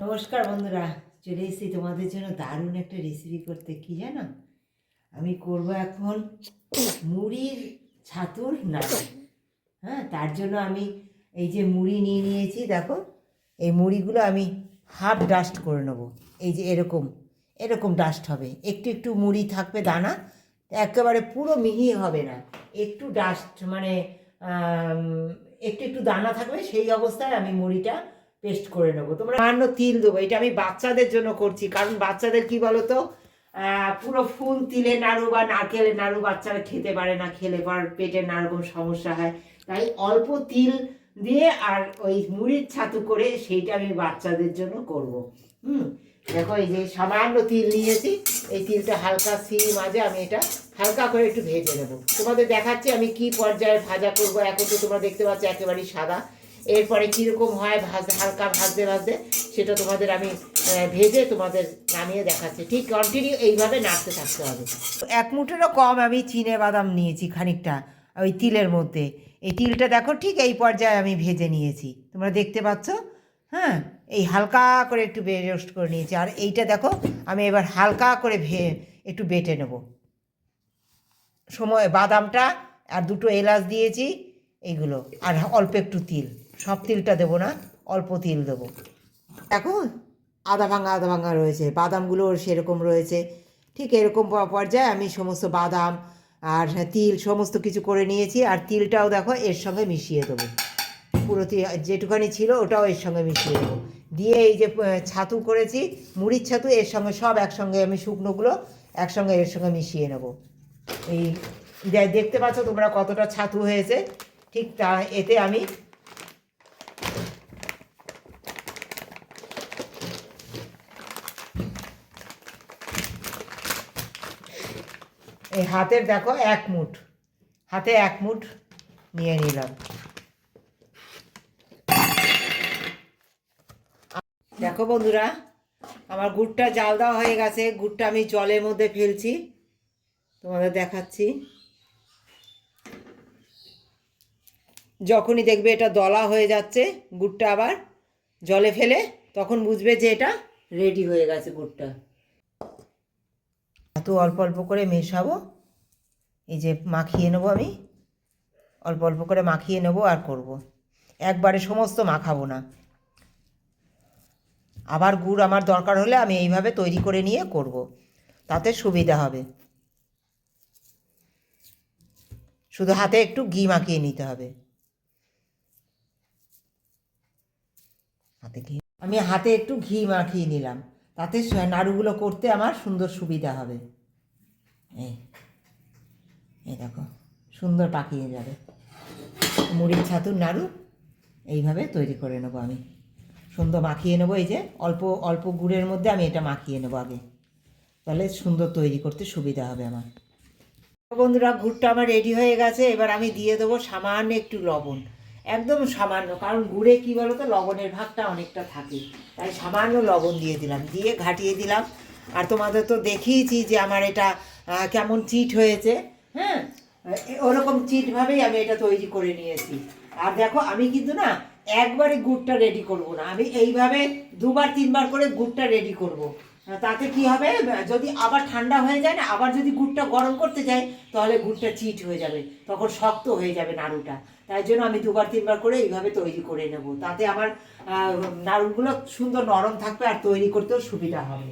নমস্কার বন্ধুরা, চলে এসেছি তোমাদের জন্য দারুণ একটা রেসিপি করতে। কি জানো? আমি করব এখন মুড়ির ছাতুর নাড়ু। হ্যাঁ তার জন্য আমি এই যে মুড়ি নিয়ে নিয়েছি, দেখো, এই মুড়িগুলো আমি হাফ ডাস্ট করে নেব। এই যে এরকম এরকম ডাস্ট হবে। একটু একটু মুড়ি থাকবে দানা, একেবারে পুরো মিহি হবে না। একটু ডাস্ট মানে একটু একটু দানা থাকবে, সেই অবস্থায় আমি মুড়িটা পেস্ট করে নেব। তোমরা সামান্য তিল দেবো। এটা আমি বাচ্চাদের জন্য করছি। কারণ বাচ্চাদের কি বলো তো পুরো ফুল তিলে নাড়ু বা নারকেলের নাড়ু বাচ্চারা খেতে পারে না, খেলে পর পেটে নানারকম সমস্যা হয়। তাই অল্প তিল দিয়ে আর ওই মুড়ির ছাতু করে সেইটা আমি বাচ্চাদের জন্য করব। হুম, দেখো এই যে সামান্য তিল নিয়েছি। এই তিলটা হালকা সিঁড়ি মাঝে আমি এটা হালকা করে একটু ভেজে নেব। তোমাদের দেখাচ্ছি আমি কি পর্যায়ে ভাজা করব। এখন তো তোমরা দেখতে পাচ্ছ একেবারেই সাদা। এরপরে কীরকম হয় ভাজ হালকা ভাজতে ভাজতে, সেটা তোমাদের আমি ভেজে তোমাদের নামিয়ে দেখাচ্ছি। ঠিক কন্টিনিউ এইভাবে নাড়তে থাকতে হবে। এক মুঠেরও কম আমি চিনে বাদাম নিয়েছি খানিকটা, ওই তিলের মধ্যে। এই তিলটা দেখো, ঠিক এই পর্যায়ে আমি ভেজে নিয়েছি। তোমরা দেখতে পাচ্ছ? হ্যাঁ এই হালকা করে একটু রোস্ট করে নিয়েছি। আর এইটা দেখো, আমি এবার হালকা করে ভে, একটু বেটে নেব। সময়, বাদামটা আর দুটো এলাচ দিয়েছি, এইগুলো। আর অল্প একটু তিল। সব তিলটা দেবো না, অল্প তিল দেবো। দেখো, আদা ভাঙা আদা ভাঙা রয়েছে, বাদামগুলো সেরকম রয়েছে। ঠিক এরকম পর্যায়ে আমি সমস্ত বাদাম আর তিল সমস্ত কিছু করে নিয়েছি, আর তিলটাও দেখো এর সঙ্গে মিশিয়ে দেবো। পুরো তি- যেটুখানি ছিল ওটাও এর সঙ্গে মিশিয়ে দেবো। দিয়ে এই যে ছাতু করেছি, মুড়ির ছাতু, এর সঙ্গে সব একসঙ্গে আমি শুকনোগুলো একসঙ্গে এর সঙ্গে মিশিয়ে নেব। এই দেখতে পাচ্ছ তোমরা কতটা ছাতু হয়েছে, ঠিক তা এতে আমি এই হাতের দেখো এক মুঠ। হাতে এক মুঠ নিয়ে নিলাম। দেখো বন্ধুরা, আমার গুড়টা জাল দেওয়া হয়ে গেছে। গুড়টা আমি জলের মধ্যে ফেলছি। তোমাদের দেখাচ্ছি। যখনই দেখবে এটা দলা হয়ে যাচ্ছে, গুড়টা আবার জলে ফেলে, তখন বুঝবে যে এটা রেডি হয়ে গেছে গুড়টা। এত অল্প অল্প করে মেশাবো, এই যে মাখিয়ে নেব আমি, অল্প অল্প করে মাখিয়ে নেব আর করব। একবারে সমস্ত মাখাবো না আবার গুড় আমার দরকার হলে আমি এইভাবে তৈরি করে নিয়ে করব। তাতে সুবিধা হবে শুধু হাতে একটু ঘি মাখিয়ে নিতে হবে হাতে ঘি আমি হাতে একটু ঘি মাখিয়ে নিলাম তাতে নাড়ুগুলো করতে আমার সুন্দর সুবিধা হবে। এই এই দেখো, সুন্দর পাকিয়ে যাবে। মুড়ির ছাতুর নাড়ু এইভাবে তৈরি করে নেব আমি। সুন্দর মাখিয়ে নেব, এই যে অল্প অল্প গুড়ের মধ্যে আমি এটা মাখিয়ে নেব আগে। তাহলে সুন্দর তৈরি করতে সুবিধা হবে আমার। বন্ধুরা, গুড়টা আমার রেডি হয়ে গেছে। এবার আমি দিয়ে দেবো সামান্য একটু লবণ। একদম সামান্য, কারণ গুড়ে কী বলো তো লবণের ভাগটা অনেকটা থাকে। তাই সামান্য লবণ দিয়ে দিলাম, দিয়ে ঘাটিয়ে দিলাম। আর তোমাদের তো দেখিয়েছি যে আমার এটা কেমন চিট হয়েছে। হ্যাঁ? ওরকম চিটভাবেই আমি এটা তৈরি করে নিয়েছি। আর দেখো, আমি কিন্তু না, একবারে গুড়টা রেডি করব না। আমি এইভাবে দুবার, তিনবার করে গুড়টা রেডি করব। তাতে কি হবে? যদি আবার ঠান্ডা হয়ে যায় না, আবার যদি গুড়টা গরম করতে যায় তাহলে গুড়টা চিট হয়ে যাবে, তখন শক্ত হয়ে যাবে নাড়ুটা। তাই জন্য আমি দুবার, তিনবার করে এইভাবে তৈরি করে নেব। তাতে আমার নাড়ুগুলো সুন্দর নরম থাকবে আর তৈরি করতেও সুবিধা হবে।